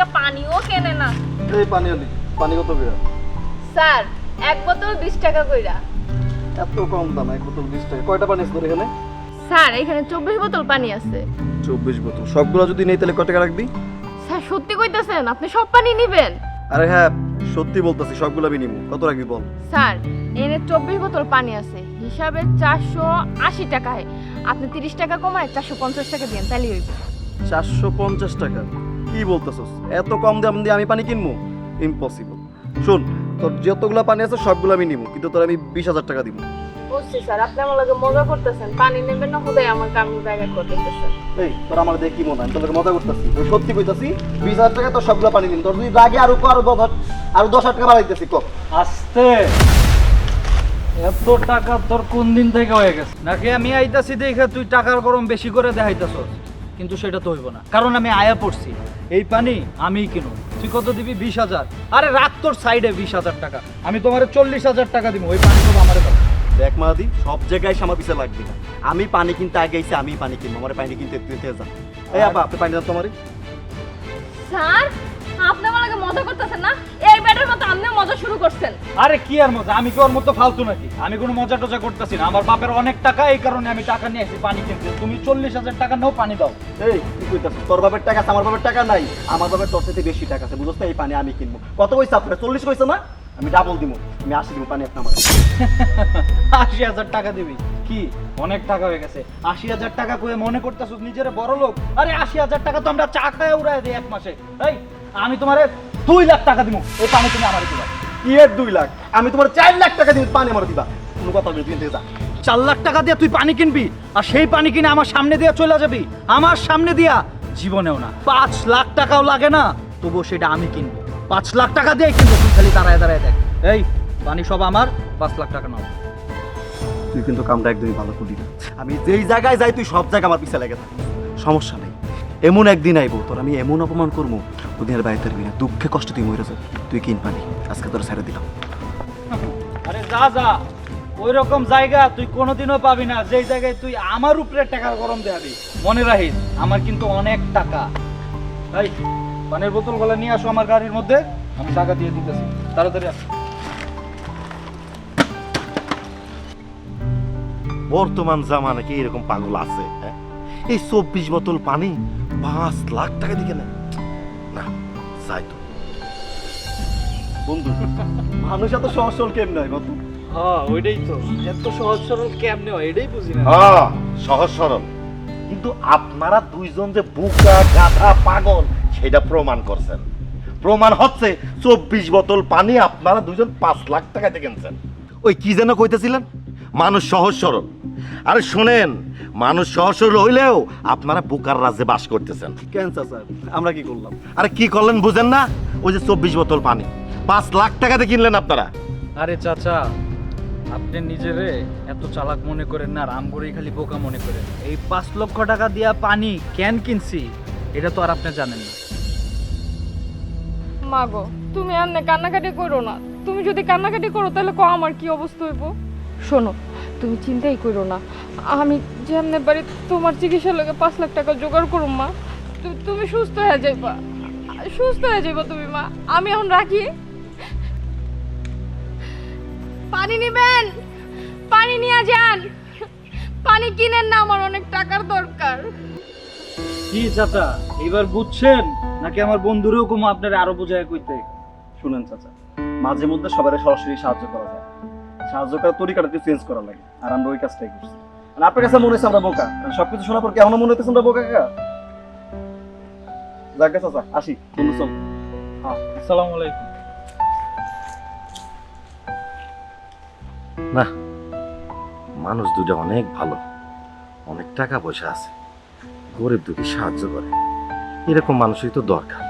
একটা পানিও কেনে না। এই পানি আলি পানি কত বিরা স্যার এক বোতল বিশ টাকা কইরা। এত কম দাম এক বোতল বিশ টাকা। কয়টা পানি আছে এখানে? স্যার এখানে চব্বিশ বোতল পানি আছে। চব্বিশ বোতল। সবগুলো যদি নেই তাহলে কয় টাকা রাখবি? স্যার সত্যি কইতেছেন আপনি সব পানি নিবেন? আরে হ্যাঁ সত্যি বলতাছি সবগুলো আমি নিবো কত রাখবি বল? স্যার এনে চব্বিশ বোতল পানি আছে। হিসাবে চারশো আশি টাকায়। আপনি তিরিশ টাকা কমায় চারশো পঞ্চাশ টাকা দিন তাহলে হইব। চারশো পঞ্চাশ টাকা? কি বলতেছস? এত কম দাম দিয়ে আমি পানি কিনবো ইম্পসিবল শোন তোর যতগুলো পানি আছে সবগুলো আমি নিবো কিন্তু তোর আমি বিশ হাজার টাকা দিব বুঝছি স্যার আপনি আমার লগে মজা করতেছেন। পানি নেবেন না হুদাই আমার কাম জায়গা করতেছেন এই তোর আমার দেখে কি মনে হয় আমি মজা করতেছি। ওই সত্যি কইতাছি বিশ হাজার টাকা তোর সবগুলো পানি দিন তোর যদি রাগে আরও আরও দশ আরও দশ হাজার টাকা বাড়াইতেছি কো? আস্তে। এত টাকা তোর কোন দিন থেকে হয়ে গেছে? নাকি আমি আইতাছি দেখে তুই টাকার গরম বেশি করে দেখাইতাছস? কিন্তু সেটা তো হইব না। কারণ আমি আয়া পড়ছি। এই পানি আমিই কিনো তুই কত দিবি? বিশ হাজার। আরে রাত তোর সাইডে বিশ হাজার টাকা। আমি তোমার চল্লিশ হাজার টাকা দিব ওই পানি সব আমার দাও। দেখ মাদি সব জায়গায় আমার পিছে লাগবে না। আমি পানি কিনতে আগে এসে আমি পানি কিনবো। আমার পানি কিনতে তুই যা। এই আপা আপনি পানি দাও তোমার স্যার আপনি আমার মজা করতেছেন না? এই ব্যাটার মতো আপনিও মজা শুরু করছেন। আরে কি আর মজা? আমি কি ওর মতো ফালতু নাকি? আমি কোনো মজা টজা করতেছি না। আমার বাপের অনেক টাকা এই কারণে আমি টাকা নিয়ে আসি পানি কিনতে তুমি চল্লিশ হাজার টাকা নাও পানি দাও। এই কি কইতাছিস তোর বাবার টাকা আছে আমার বাবার টাকা নাই। আমার বাবার তোর থেকে বেশি টাকা আছে বুঝছ না? এই পানি আমি কিনবো। কত কইছ আপনার? চল্লিশ কইছে না? আমি ডাবল দিব আমি আশি দিব পানি আপনার আশি হাজার টাকা দিবি? কি? অনেক টাকা হয়ে গেছে। আশি হাজার টাকা কয়ে মনে করতেছ নিজের বড় লোক আরে আশি হাজার টাকা তো আমরা চা খায় উড়াই দিই এক মাসে। এই আমি তোমারে দুই লাখ টাকা দিব এই পানি তুমি আমার দিবা। এর দুই লাখ আমি তোমার চার লাখ টাকা দিব পানি আমার দিবা। কোনো কথা বলবি তুই যা। চার লাখ টাকা দিয়ে তুই পানি কিনবি আর সেই পানি কিনে আমার সামনে দিয়ে চলে যাবি। আমার সামনে দিয়া জীবনেও না পাঁচ লাখ টাকাও লাগে না তবুও সেটা আমি কিনবো। পাঁচ লাখ টাকা দিয়ে কিনবো তুই খালি দাঁড়ায় দাঁড়ায় দেখ। এই পানি সব আমার পাঁচ লাখ টাকা নাও। তুই কিন্তু কামটা একদমই ভালো করলি না। আমি যেই জায়গায় যাই তুই সব জায়গায় আমার পিছে লেগে থাকিস। সমস্যা নেই। এমন একদিন আইবো তোর আমি এমন অপমান করব ওদিনের বাইরে থাকবি না দুঃখে কষ্ট তুই মরে যাবি। তুই কিন পানি আজকে তোর ছেড়ে দিলাম। আরে যা যা। ওই রকম জায়গা তুই কোনোদিনও পাবি না। যেই জায়গায় তুই আমার উপরে টাকার গরম দেখাবি মনে রাখিস আমার কিন্তু অনেক টাকা। এই পানির বোতল গলা নিয়ে আসো আমার গাড়ির মধ্যে। আমি টাকা দিয়ে দিতেছি। তাড়াতাড়ি আস। বর্তমান জামানে কি এরকম পাগল আছে হ্যাঁ? এই চব্বিশ বোতল পানি পাঁচ লাখ টাকা দিকে না না যাই তো। বন্ধু মানুষ এত সহজ সরল কেমন নয় বন্ধু? হ্যাঁ ওইটাই তো। এত সহজ সরল কেমনে হয় এটাই বুঝি না। হ্যাঁ সহজ সরল। কিন্তু আপনারা দুইজন যে বুকা গাধা পাগল সেটা প্রমাণ করছেন। প্রমাণ হচ্ছে চব্বিশ বোতল পানি আপনারা দুইজন পাঁচ লাখ টাকাতে কিনছেন। ওই কি যেন কইতেছিলেন? মানুষ সহজ সরল। আরে শোনেন মানুষ সহজ সরল হইলেও আপনারা বুকার রাজ্যে বাস করতেছেন। ক্যান্সার স্যার আমরা কি করলাম? আরে কি করলেন বুঝেন না? ওই যে চব্বিশ বোতল পানি। পাঁচ লাখ টাকাতে কিনলেন আপনারা। আরে চাচা আপনি নিজেরে এত চালাক মনে করেন না রাম করেই খালি বোকা মনে করেন। এই পাঁচ লক্ষ টাকা দিয়া পানি ক্যান কিনছি এটা তো আর আপনি জানেন না। মাগো তুমি আর না কান্নাকাটি করো না। তুমি যদি কান্নাকাটি করো তাহলে ক আমার কি অবস্থা হইব? শোনো তুমি চিন্তাই করো না। আমি যেমনে বাড়ি তোমার চিকিৎসার লগে পাঁচ লাখ টাকা জোগাড় করো মা। তুমি সুস্থ হয়ে যাইবা। সুস্থ হয়ে যাইবা তুমি, মা। আমি এখন রাখি। পানি নিবেন। পানি নিয়ে যান। পানি কিনেন না, আমার অনেক টাকার দরকার। কি চাচা এবার বুঝছেন? নাকি আমার বন্ধুরেও কম আপনার আরও বোঝায় কইতে? শুনেন চাচা মাঝে মধ্যে সবার সরাসরি সাহায্য করা যায়। সাহায্য করার তরিকাটা একটু চেঞ্জ করা লাগে। আর আমরা ওই কাজটাই করছি। আর আপনার কাছে মনে হচ্ছে আমরা বোকা? আর সবকিছু শোনার পর কেমন মনে হচ্ছে আমরা বোকা কাকা? যাক গে চাচা আসি। বন্ধু চল। হ্যাঁ আসসালামু আলাইকুম। না মানুষ দুটো অনেক ভালো। অনেক টাকা পয়সা আছে। গরিব দুঃখী সাহায্য করে। এরকম মানুষই তো দরকার।